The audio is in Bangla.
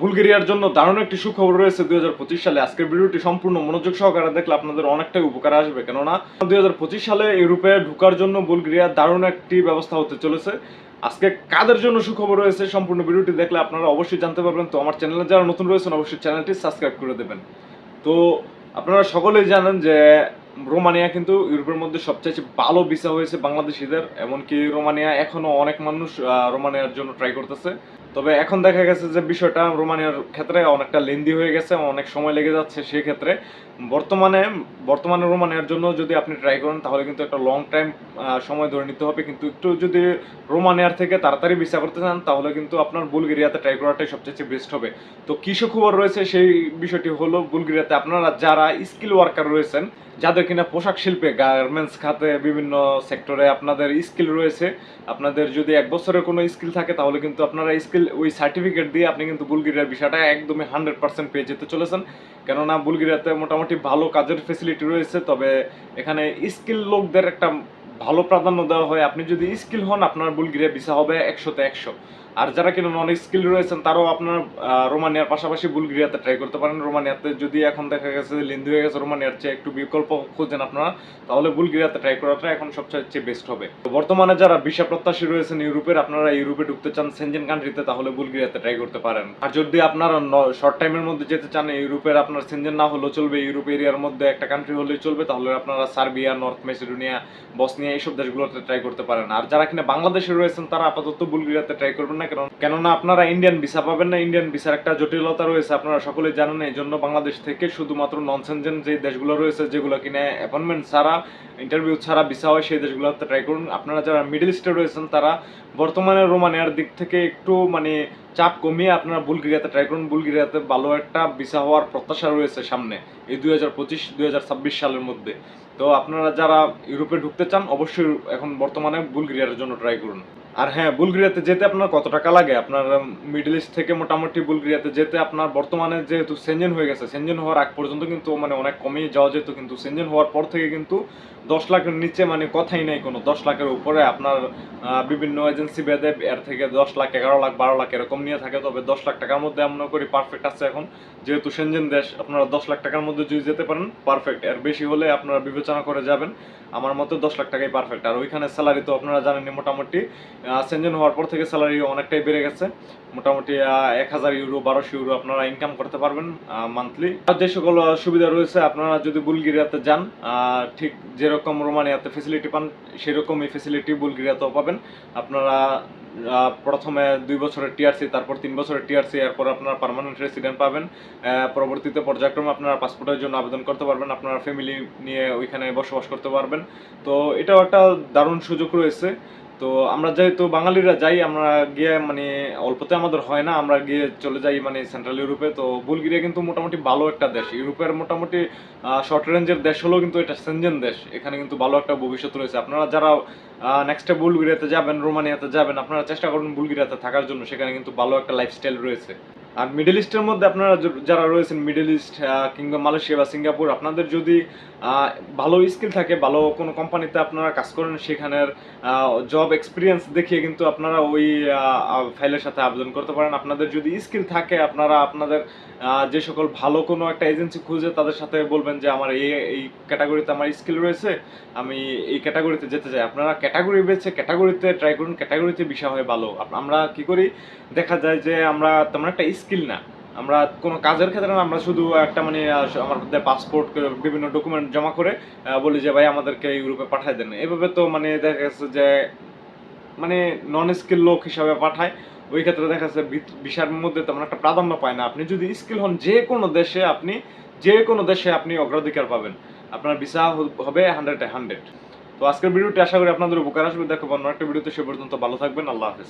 বুলগেরিয়ার জন্য দারুণ একটি সুখবর রয়েছে দুই সালে। আজকের ভিডিওটি সম্পূর্ণ মনোযোগ সহকারে দেখলে আপনাদের অনেকটাই উপকার আসবে। কেননা, দুই হাজার পঁচিশ সালে ইউরোপে ঢোকার জন্য বুলগেরিয়া দারুণ একটি ব্যবস্থা হতে চলেছে। আজকে কাদের জন্য সুখবর রয়েছে সম্পূর্ণ ভিডিওটি দেখলে আপনারা অবশ্যই জানতে পারবেন। তো আমার চ্যানেলে যারা নতুন রয়েছেন, অবশ্যই চ্যানেলটি সাবস্ক্রাইব করে দেবেন। তো আপনারা সকলেই জানেন যে রোমানিয়া কিন্তু ইউরোপের মধ্যে সবচেয়ে ভালো ভিসা হয়েছে বাংলাদেশিদের। এমনকি রোমানিয়া এখনও অনেক মানুষ রোমানিয়ার জন্য ট্রাই করতেছে। তবে এখন দেখা গেছে যে বিষয়টা রোমানিয়ার ক্ষেত্রে অনেকটা লেন্দি হয়ে গেছে, অনেক সময় লেগে যাচ্ছে সেক্ষেত্রে। বর্তমানে বর্তমানে রোমানিয়ার জন্য যদি আপনি ট্রাই করেন, তাহলে কিন্তু একটা লং টাইম সময় ধরে নিতে হবে। কিন্তু একটু যদি রোমানিয়ার থেকে তাড়াতাড়ি ভিসা করতে চান, তাহলে কিন্তু আপনার বুলগেরিয়াতে ট্রাই করাটাই সবচেয়ে বেস্ট হবে। তো কি খবর রয়েছে, সেই বিষয়টি হলো বুলগেরিয়াতে আপনারা যারা স্কিল ওয়ার্কার রয়েছেন, যাদের কিনা পোশাক শিল্পে গার্মেন্টস খাতে বিভিন্ন সেক্টরে আপনাদের স্কিল রয়েছে, আপনাদের যদি এক বছরের কোনো স্কিল থাকে, তাহলে কিন্তু আপনারা স্কিল ওই সার্টিফিকেট দিয়ে আপনি কিন্তু বুলগেরিয়ার ভিসাটা একদমই হান্ড্রেড পার্সেন্ট পেয়ে যেতে চলেছেন। কেননা বুলগেরিয়াতে মোটামুটি ভালো কাজের ফেসিলিটি রয়েছে, তবে এখানে স্কিল লোকদের একটা ভালো প্রাধান্য দেওয়া হয়। আপনি যদি স্কিল হন, আপনার বুলগেরিয়া ভিসা হবে একশোতে একশো। আর যারা কিনা নন স্কিল রয়েছেন, তারাও আপনার রোমানিয়ার পাশাপাশি বুলগেরিয়াতে ট্রাই করতে পারেন। রোমানিয়াতে যদি এখন দেখা গেছে লেন্দি হয়ে গেছে, রোমানিয়ার চেয়ে একটু বিকল্প খোঁজেন আপনারা, তাহলে বুলগেরিয়াতে ট্রাই করাটা এখন সবচেয়ে বেস্ট হবে। তো বর্তমানে যারা ভিসা প্রত্যাশী রয়েছেন ইউরোপের, আপনারা ইউরোপে ঢুকতে চান সেনজেন কান্ট্রিতে তাহলে বুলগেরিয়াতে ট্রাই করতে পারেন। আর যদি আপনারা শর্ট টাইমের মধ্যে যেতে চান, ইউরোপের আপনার সেনজেন না হলেও চলবে, ইউরোপ এরিয়ার মধ্যে একটা কান্ট্রি হলেই চলবে, তাহলে আপনারা সার্বিয়া নর্থ মেসিডোনিয়া বসনিয়া এইসব দেশগুলোতে ট্রাই করতে পারেন। আর যারা কিনা বাংলাদেশে রয়েছেন, তারা আপাতত বুলগেরিয়াতে ট্রাই করবেন না কারণ কেননা আপনারা ইন্ডিয়ান ভিসা পাবেন না ইন্ডিয়ান ভিসার একটা জটিলতা রয়েছে, আপনারা সকলেই জানেন এই জন্য বাংলাদেশ থেকে শুধুমাত্র নন সেনজেন যে দেশগুলো রয়েছে, যেগুলো কিনা অ্যাপয়েন্টমেন্ট ছাড়া ইন্টারভিউ ছাড়া ভিসা হয়, সেই দেশগুলোতে ট্রাই করুন। আপনারা যারা মিডল ইস্টে রয়েছেন, তারা বর্তমানে রোমানিয়ার দিক থেকে একটু মানে চাপ কমিয়ে আপনারা বুলগেরিয়াতে ট্রাই করুন। বুলগেরিয়াতে ভালো একটা ভিসা হওয়ার প্রত্যাশা রয়েছে সামনে, এই দুই হাজার পঁচিশ, দুই হাজার ছাব্বিশ সালের মধ্যে। তো আপনারা যারা ইউরোপে ঢুকতে চান, অবশ্যই এখন বর্তমানে বুলগেরিয়ার জন্য ট্রাই করুন। আর হ্যাঁ বুলগেরিয়াতে যেতে আপনার কত টাকা লাগে? আপনার মিডল ইস্ট থেকে মোটামুটি বুলগেরিয়াতে যেতে আপনার বর্তমানে যেহেতু সেনজেন হয়ে গেছে সেনজেন হওয়ার আগ পর্যন্ত কিন্তু মানে অনেক কমেই যাওয়া যেত, কিন্তু সেনজেন হওয়ার পর থেকে কিন্তু দশ লাখের নিচে মানে কথাই নেই কোনো। দশ লাখের উপরে আপনার বিভিন্ন এজেন্সি বেদে এর থেকে দশ লাখ, এগারো লাখ, বারো লাখ এরকম নিয়ে থাকে, তবে দশ লাখ টাকার মধ্যে আমরা করি পারফেক্ট আছে এখন। যেহেতু সেনজেন দেশ, আপনারা দশ লাখ টাকার মধ্যে যদি যেতে পারেন পারফেক্ট এর বেশি হলে আপনারা বিবেচনা করে যাবেন। আমার মতে দশ লাখ টাকাই পারফেক্ট আর ওইখানে স্যালারি তো আপনারা জানেন মোটামুটি। সেনজেন হওয়ার পর থেকে স্যালারি অনেকটাই বেড়ে গেছে। মোটামুটি এক হাজার ইউরো বারোশো ইউরো আপনারা ইনকাম করতে পারবেন মান্থলি আর যে সকল সুবিধা রয়েছে, আপনারা যদি বুলগেরিয়াতে যান ঠিক যেরকম রোমানিয়াতে ফেসিলিটি পান সেরকম এই ফেসিলিটি বুলগেরিয়াতেও পাবেন। আপনারা প্রথমে দুই বছরের টিআরসি তারপর তিন বছরের টিআরসি এরপর আপনারা পার্মানেন্ট রেসিডেন্ট পাবেন। পরবর্তীতে পর্যায়ক্রমে আপনারা পাসপোর্টের জন্য আবেদন করতে পারবেন, আপনারা ফ্যামিলি নিয়ে ওইখানে বসবাস করতে পারবেন। তো এটাও একটা দারুণ সুযোগ রয়েছে। তো আমরা যেহেতু বাঙালিরা যাই, আমরা গিয়ে মানে অল্পতে আমাদের হয় না, আমরা গিয়ে চলে যাই মানে সেন্ট্রাল ইউরোপে তো বুলগেরিয়া কিন্তু মোটামুটি ভালো একটা দেশ। ইউরোপের মোটামুটি শর্ট রেঞ্জের দেশ হলেও কিন্তু এটা সেনজেন দেশ। এখানে কিন্তু ভালো একটা ভবিষ্যৎ রয়েছে। আপনারা যারা নেক্সটে বুলগেরিয়াতে যাবেন রোমানিয়াতে যাবেন, আপনারা চেষ্টা করুন বুলগেরিয়াতে থাকার জন্য। সেখানে কিন্তু ভালো একটা লাইফস্টাইল রয়েছে। আর মিডল ইস্টের মধ্যে আপনারা যারা রয়েছেন মিডল ইস্ট কিংবা মালয়েশিয়া বা সিঙ্গাপুর আপনাদের যদি ভালো স্কিল থাকে, ভালো কোনো কোম্পানিতে আপনারা কাজ করেন, সেখানের জব এক্সপিরিয়েন্স দেখিয়ে কিন্তু আপনারা ওই ফাইলের সাথে আবেদন করতে পারেন। আপনাদের যদি স্কিল থাকে, আপনারা আপনাদের যে সকল ভালো কোনো একটা এজেন্সি খুঁজে, তাদের সাথে বলবেন যে, আমার এই এই ক্যাটাগরিতে আমার স্কিল রয়েছে, আমি এই ক্যাটাগরিতে যেতে চাই। আপনারা ক্যাটাগরি বেছে ক্যাটাগরিতে ট্রাই করুন ক্যাটাগরিতে বিষয় হয় ভালো। আমরা কি করি? দেখা যায় যে, আমরা তেমন একটা স্কিল না। আমরা কোনো কাজের ক্ষেত্রে না, আমরা শুধু একটা মানে আমাদের পাসপোর্ট বিভিন্ন ডকুমেন্ট জমা করে বলি যে, ভাই, আমাদেরকে ইউরোপে পাঠায় দেন। এভাবে তো মানে দেখা গেছে যে মানে নন স্কিল লোক হিসাবে পাঠায়। ওই ক্ষেত্রে দেখা যাচ্ছে ভিসার মধ্যে তেমন একটা প্রাধান্য পায় না। আপনি যদি স্কিল হন, যে কোনো দেশে আপনি, যে কোনো দেশে আপনি অগ্রাধিকার পাবেন। আপনার ভিসা হবে হান্ড্রেড হান্ড্রেড তো আজকের ভিডিওটি আশা করি আপনাদের উপকার আসবে। দেখো, অন্য একটা ভিডিওতে সে পর্যন্ত ভালো থাকবেন। আল্লাহ হাফেজ।